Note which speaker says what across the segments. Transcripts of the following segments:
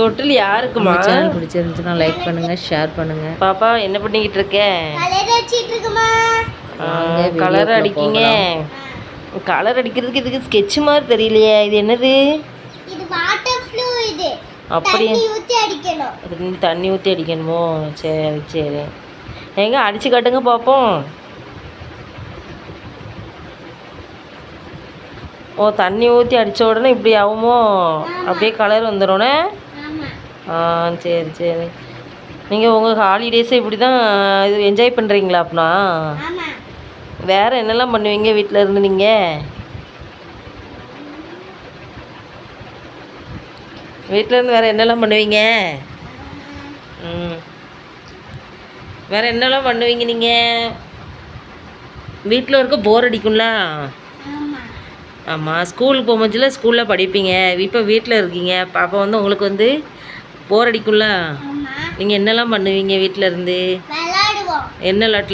Speaker 1: தொட்டில் யாருக்குமா
Speaker 2: சேனல் பிடிச்சிருந்துச்சுன்னா லைக் பண்ணுங்க ஷேர் பண்ணுங்க.
Speaker 1: பாப்பா என்ன பண்ணிக்கிட்டு இருக்க?
Speaker 3: கலர்
Speaker 1: அடிக்கீங்க. கலர் அடிக்கிறதுக்கு இதுக்கு ஸ்கெட்ச் மாதிரி தெரியலையே இது என்னது?
Speaker 3: இது வாட்டர் ஃப்ளூ இது.
Speaker 1: அப்படியே.
Speaker 3: தண்ணி ஊத்தி அடிக்கணும்.
Speaker 1: இது நீ தண்ணி ஊற்றி அடிக்கணுமோ? சரி சரி. எங்க அடிச்சு காட்டுங்க பார்ப்போம் ஓ தண்ணி ஊற்றி அடித்த உடனே இப்படி ஆகுமோ? அப்படியே கலர் வந்துடும்னே ஆ சரி சரி. நீங்கள் உங்கள் ஹாலிடேஸை இப்படி தான் இது என்ஜாய் பண்ணுறீங்களா அப்படின்னா வேறு என்னெல்லாம் பண்ணுவீங்க வீட்டில் இருந்து நீங்கள் வீட்டில் இருந்து வேறு என்னெல்லாம் பண்ணுவீங்க? ம். வேறு என்னெல்லாம் பண்ணுவீங்க நீங்கள் வீட்டில் இருக்க போர் அடிக்கும்ல?
Speaker 3: ஆமா.
Speaker 1: ஆமாம் ஸ்கூலுக்கு போகும்போதுல ஸ்கூலில் படிப்பீங்க. இப்போ வீட்டில் இருக்கீங்க. அப்போ வந்து உங்களுக்கு வந்து போர் அடிக்கும்ல நீங்கள் என்னெல்லாம் பண்ணுவீங்க வீட்டில் இருந்து? என்ன
Speaker 3: விளையாட்டு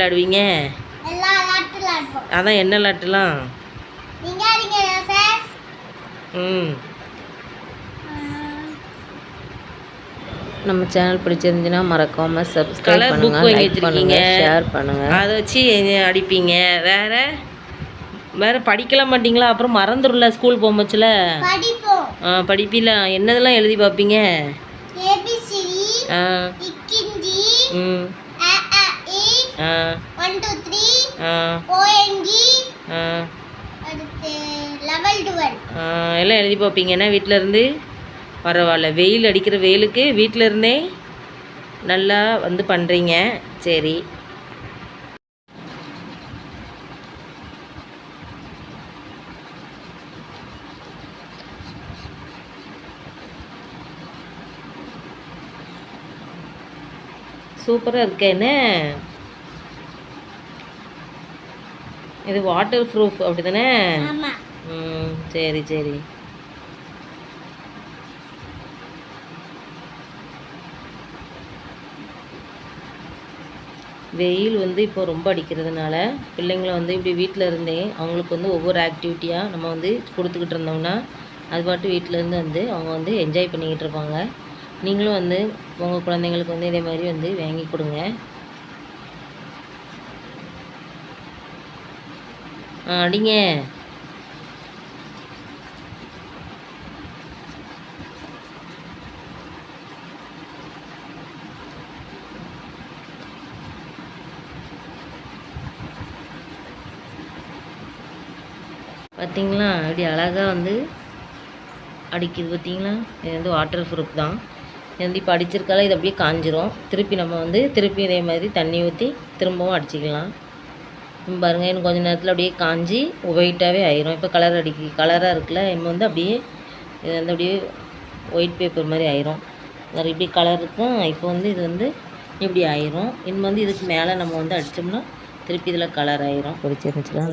Speaker 3: விளையாடுவோம்
Speaker 1: அதான் என்ன விளாட்டுலாம்
Speaker 3: சார்
Speaker 1: ம்.
Speaker 2: நம்ம சேனல் பிடிச்சிருந்துச்சுன்னா மறக்காம சப்ஸ்கிரைப் பண்ணுங்க லைக் பண்ணுங்க. ஷேர் பண்ணுங்க.
Speaker 1: அதை வச்சு அடிப்பீங்க? வேற? வேற படிக்கலாம் மாட்டீங்களா? அப்புறம் மறந்துடும்ல ஸ்கூல் போகும்போதுல?
Speaker 3: படிப்போம்.
Speaker 1: படிப்பில என்னதெல்லாம் எழுதி பார்ப்பீங்க? ஆ.
Speaker 3: இக்கிஞ்சி
Speaker 1: ம்.
Speaker 3: அ அ இ.
Speaker 1: ஆ. ஆ. ஆ.
Speaker 3: அடுத்து லெவல்
Speaker 1: எல்லாம் எழுதி பார்ப்பீங்கன்னா வீட்டில் இருந்து பரவாயில்ல. வெயில் அடிக்கிற வெயிலுக்கு வீட்டில் இருந்தே நல்லா வந்து பண்ணுறீங்க சரி. சூப்பராக இருக்க என்ன? இது வாட்டர் ப்ரூஃப் அப்படி தானே ம் சரி சரி. வெயில் வந்து இப்போ ரொம்ப அடிக்கிறதுனால பிள்ளைங்கள வந்து இப்படி வீட்டில் இருந்தே அவங்களுக்கு வந்து ஒவ்வொரு ஆக்டிவிட்டியாக நம்ம வந்து கொடுத்துக்கிட்டு இருந்தோம்னா அது பாட்டு வீட்டில் இருந்து வந்து அவங்க வந்து என்ஜாய் பண்ணிக்கிட்டு இருப்பாங்க. நீங்களும் வந்து உங்கள் குழந்தைங்களுக்கு வந்து இதே மாதிரி வந்து வாங்கி கொடுங்க. அடிங்க. பார்த்தீங்களா இப்படி அழகாக வந்து அடிக்குது பார்த்தீங்களா இது வந்து வாட்டர் ப்ரூஃப் தான். இது வந்து இப்போ அடிச்சிருக்கால இது அப்படியே காஞ்சிரும். திருப்பி நம்ம வந்து திருப்பி இதே மாதிரி தண்ணி ஊற்றி திரும்பவும் அடிச்சிக்கலாம். இப்போ பாருங்கள் இன்னும் கொஞ்சம் நேரத்தில் அப்படியே காஞ்சி ஒயிட்டாகவே ஆயிரும். இப்போ கலர் அடிக்கி கலராக இருக்குல்ல இப்போ வந்து அப்படியே இது வந்து அப்படியே ஒயிட் பேப்பர் மாதிரி ஆயிரும். வேறு இப்படி கலர் இருக்கும் இப்போ வந்து இது வந்து இப்படி ஆயிரும். இன்னும் வந்து இதுக்கு மேலே நம்ம வந்து அடித்தோம்னா திருப்பி இதில் கலர் ஆயிரும்.
Speaker 2: பிடிச்சிருந்துச்சுன்னா